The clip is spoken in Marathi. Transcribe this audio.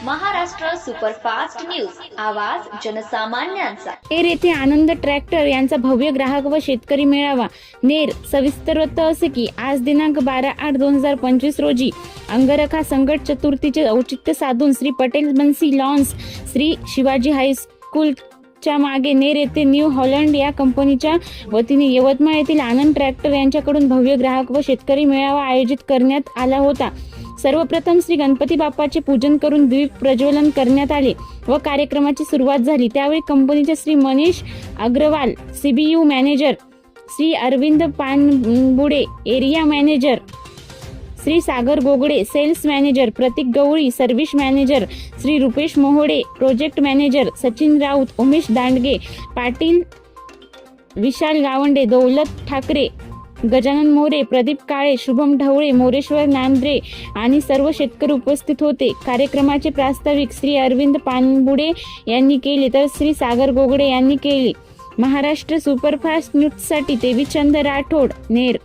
Superfast news. आवाज जनसामान्यांचा. नेर येथे आनंद ट्रॅक्टर यांचा भव्य ग्राहक व शेतकरी मेळावा. नेर सविस्तर वृत्त असे की आज दिनांक बारा आठ दोन हजार पंचवीस रोजी अंगरखा संकट चतुर्थीचे औचित्य साधून Shri Patel Bansi lawns Shri Shivaji high school च्या मागे नेर येथे न्यू हॉलंड या कंपनीच्या वतीने यवतमाळ येथील आनंद ट्रॅक्टर यांच्याकडून भव्य ग्राहक व शेतकरी मेळावा आयोजित करण्यात आला होता. सर्वप्रथम श्री गणपती बाप्पाचे पूजन करून द्वीप प्रज्वलन करण्यात आले व कार्यक्रमाची सुरुवात झाली. त्यावेळी कंपनीचे Shri Manish Agrawal CBU manager Shri Arvind Panbude area manager Shri Sagar Gogde sales manager Prateek Gawali service manager Shri Rupesh Mohode project manager Sachin Raut Umesh Dandge Patil Vishal Gawande Daulat Thakre Gajanan More Pradeep Kale Shubham Dhawale Moreshwar Nandre आणि सर्व शेतकरी उपस्थित होते. कार्यक्रमाचे प्रास्ताविक श्री अरविंद पानबुडे यांनी केले तर श्री सागर गोगडे यांनी केले. महाराष्ट्र सुपरफास्ट न्यूजसाठी देवीचंद राठोड नेर